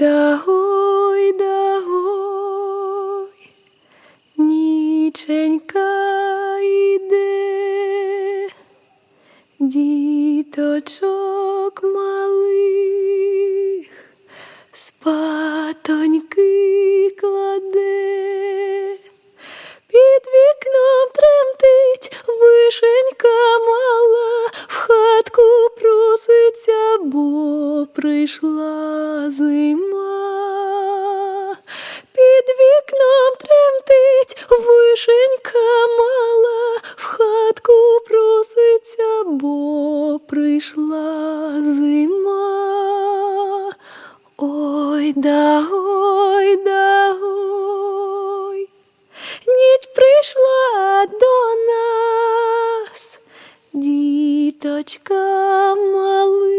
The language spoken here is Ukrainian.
дагой, дагой, ніченька йде, діточок малих, спатоньки кладе, під вікном тремтить вишенька бо прийшла зима, під вікном тремтить вишенька мала, в хатку проситься, бо прийшла зима. Ой да ой да ой, ніч прийшла до нас. Діточка малий.